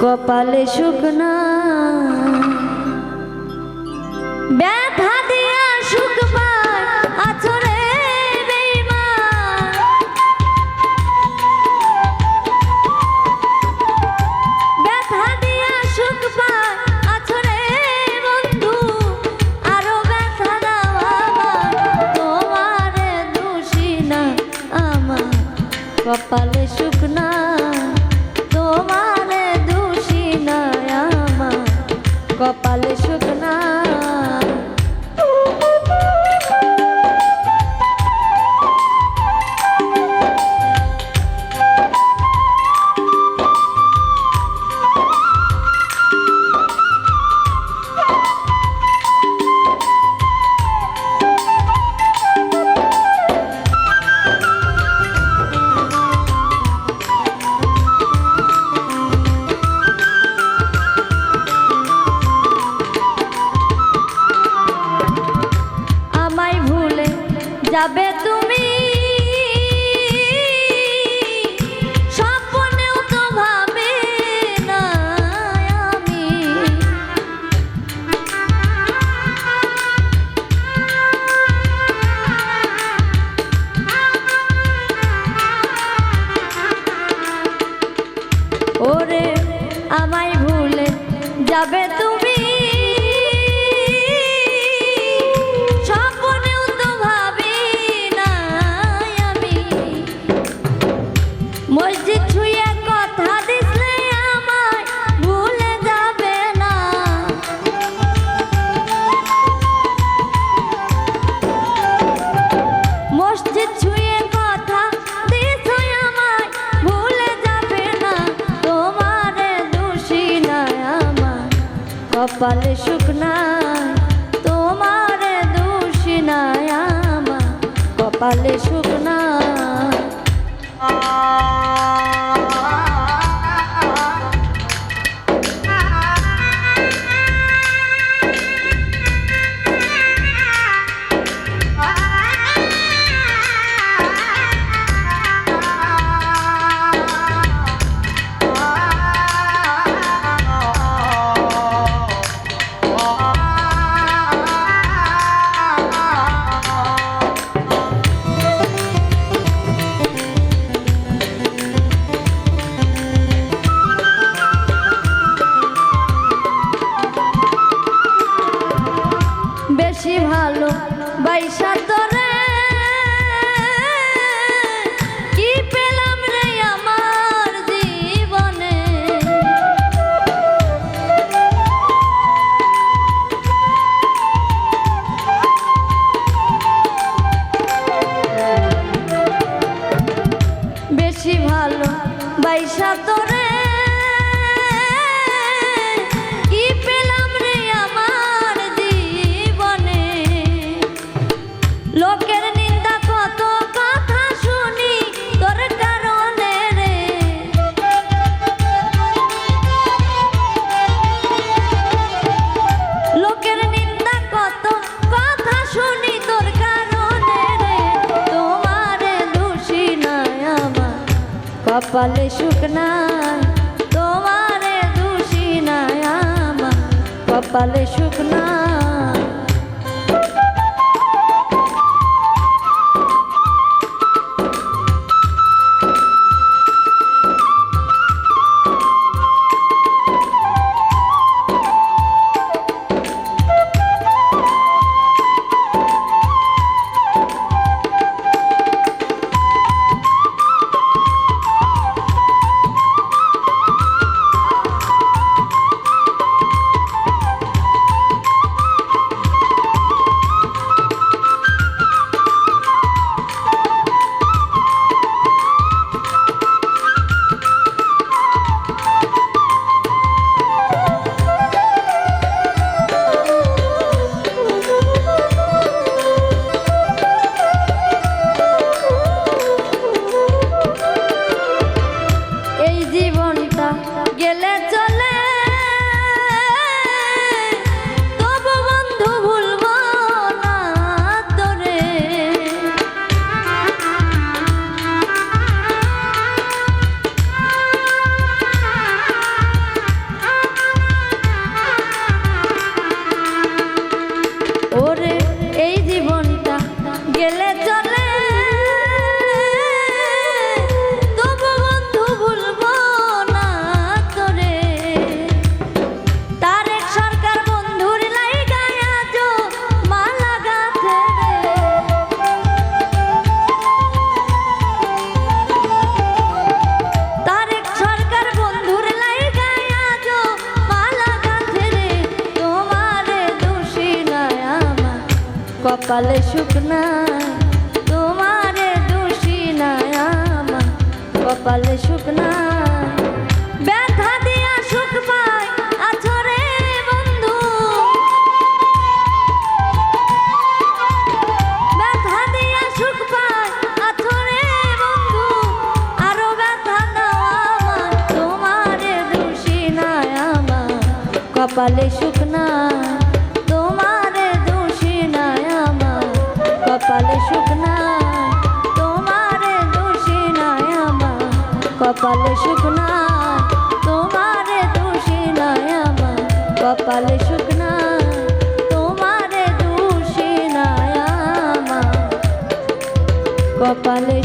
কপালে শুকনা ব্যথা দিয়া সুখ আছরে ব্যথা দিয়া সুখ পায় আছরে বন্ধু। আরও ব্যথা দাও আমার তোমারে দোষী না আমার। কপালে সুখ ওরে আমায় ভুলে যাবে তুমি কপালে শুকনা তোমার তোমারে দোষী না আমার। কপালে সুখ তোরে কপালে সুখ নাই তোমারে দোষী নাই আমার। কপালে সুখ Let's go. কপালে নাই, তোমারে দোষী নাই আমার। কপালে নাই, ব্যথা দিয়া সুখ দিয়া সুখ বন্ধু। আরও ব্যথা তোমারে দোষী আমার। কপালে সুখ কপালে শুকনা তোমারে দোষী নাই আমার। কপালে